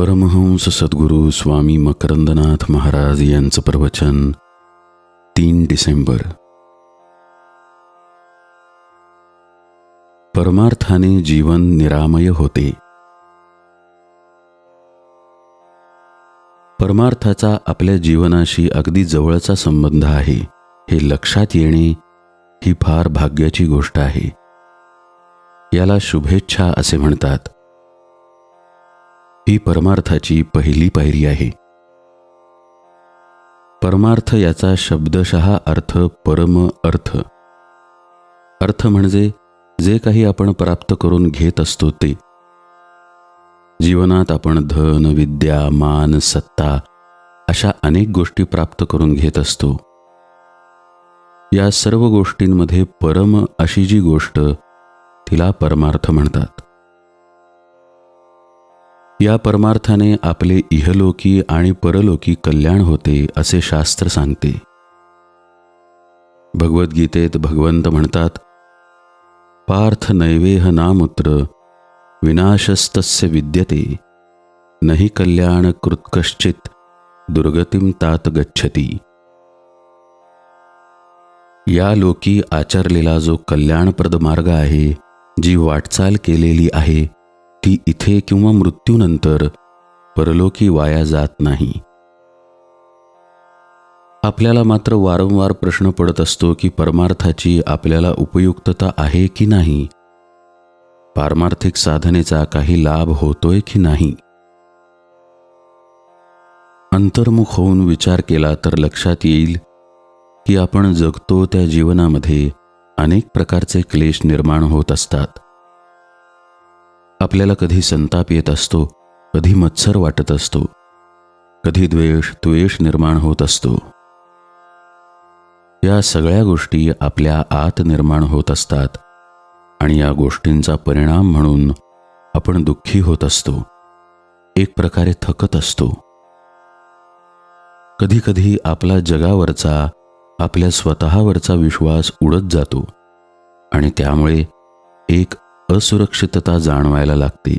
परमहंस सद्गुरू स्वामी मकरंदनाथ महाराज यांचं प्रवचन तीन डिसेंबर. परमार्थाने जीवन निरामय होते. परमार्थाचा आपल्या जीवनाशी अगदी जवळचा संबंध आहे हे लक्षात येणे ही फार भाग्याची गोष्ट आहे. याला शुभेच्छा असे म्हणतात. ही परमार्थाची पहिली पायरी आहे. परमार्थ याचा शब्दशः अर्थ परम अर्थ. अर्थ म्हणजे जे काही आपण प्राप्त करून घेत असतो ते. जीवनात आपण धन विद्या मान सत्ता अशा अनेक गोष्टी प्राप्त करून घेत असतो. या सर्व गोष्टींमध्ये परम अशी जी गोष्ट तिला परमार्थ म्हणतात. या परमार्थाने आपले इहलोकी आणि परलोकी कल्याण होते असे शास्त्र सांगते. भगवद्गीतेत भगवंत म्हणतात पार्थ नैवेह नामुत्र विनाशस्तस्य विद्यते नहि कल्याण कृत्कश्चित दुर्गतीम तात गच्छती. या लोकी आचरलेला जो कल्याणप्रद मार्ग आहे जी वाटचाल केलेली आहे ती इथे किंवा मृत्यूनंतर परलोकी वाया जात नाही. आपल्याला मात्र वारंवार प्रश्न पडत असतो की परमार्थाची आपल्याला उपयुक्तता आहे की नाही? पारमार्थिक साधनेचा काही लाभ होतोय की नाही? अंतर्मुख होऊन विचार केला तर लक्षात येईल की आपण जगतो त्या जीवनामध्ये अनेक प्रकारचे क्लेश निर्माण होत असतात. आपल्याला कधी संताप येत असतो कधी मत्सर वाटत असतो कधी द्वेष द्वेष निर्माण होत असतो. या सगळ्या गोष्टी आपल्या आत निर्माण होत असतात आणि या गोष्टींचा परिणाम म्हणून आपण दुःखी होत असतो एक प्रकारे थकत असतो. कधीकधी आपला जगावरचा आपल्या स्वतःवरचा विश्वास उडत जातो आणि त्यामुळे एक असुरक्षितता जाणवायला लागते.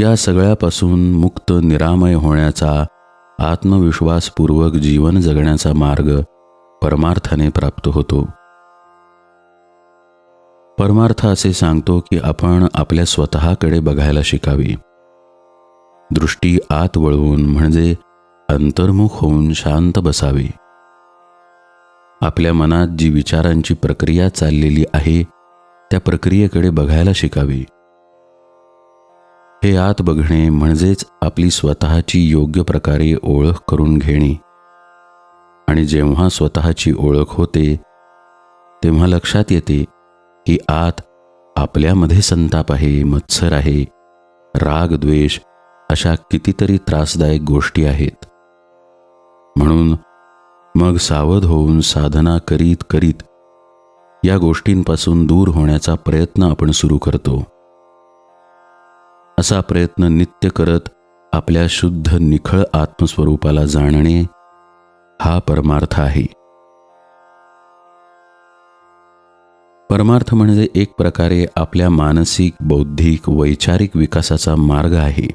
या सगळ्यापासून मुक्त निरामय होण्याचा आत्मविश्वासपूर्वक जीवन जगण्याचा मार्ग परमार्थाने प्राप्त होतो. परमार्थ असे सांगतो की आपण आपल्या स्वतःकडे बघायला शिकावी. दृष्टी आत वळवून म्हणजे अंतर्मुख होऊन शांत बसावी. आपल्या मनात जी विचारांची प्रक्रिया चाललेली आहे त्या प्रक्रियेकडे बघायला शिकावी. हे आत बघणे म्हणजेच आपली स्वतःची योग्य प्रकारे ओळख करून घेणे. आणि जेव्हा स्वतःची ओळख होते तेव्हा लक्षात येते की आत आपल्यामध्ये संताप आहे मत्सर आहे राग द्वेष अशा कितीतरी त्रासदायक गोष्टी आहेत. म्हणून मग सावध होऊन साधना करीत करीत या गोष्टींपासून दूर होण्याचा प्रयत्न आपण सुरू करतो. असा प्रयत्न नित्य करत आपल्या शुद्ध निखळ आत्मस्वरूपाला जाणणे हा परमार्थ आहे. परमार्थ म्हणजे एक प्रकारे आपल्या मानसिक बौद्धिक वैचारिक विकासाचा मार्ग आहे.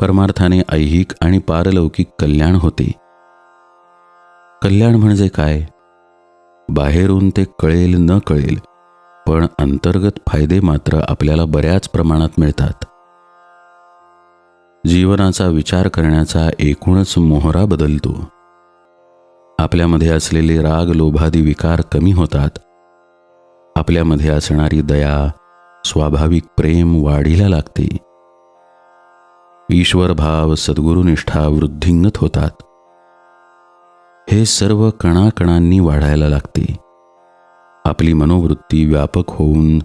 परमार्थाने ऐहिक आणि पारलौकिक कल्याण होते. कल्याण म्हणजे काय? बाहेरून ते कळेल न कळेल पण अंतर्गत फायदे मात्र आपल्याला बऱ्याच प्रमाणात मिळतात. जीवनाचा विचार करण्याचा एकूणच मोहरा बदलतो. आपल्यामध्ये असलेले राग लोभादी विकार कमी होतात. आपल्यामध्ये असणारी दया स्वाभाविक प्रेम वाढीला लागते. ईश्वरभाव सद्गुरुनिष्ठा वृद्धिंगत होतात. हे सर्व कणाकणांनी वाढायला लागते. आपली मनोवृत्ती व्यापक होऊन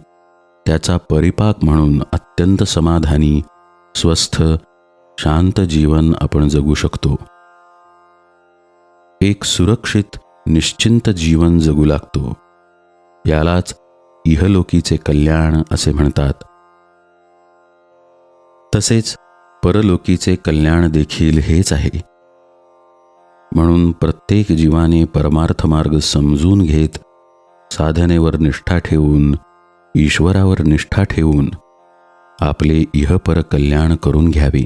त्याचा परिपाक म्हणून अत्यंत समाधानी स्वस्थ शांत जीवन आपण जगू शकतो. एक सुरक्षित निश्चिंत जीवन जगू लागतो. यालाच इहलोकीचे कल्याण असे म्हणतात. तसेच परलोकीचे कल्याण देखील हेच आहे. म्हणून प्रत्येक जीवाने परमार्थ मार्ग समजून घेत साधनेवर निष्ठा ठेवून ईश्वरावर निष्ठा ठेवून आपले इहपर कल्याण करून घ्यावे.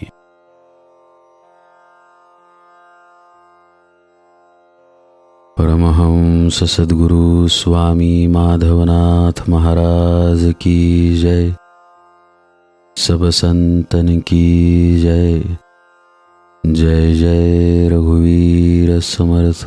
परमहंस सद्गुरु स्वामी माधवनाथ महाराज की जय। सब संतन की जय। जय जय रघुवीर समर्थ।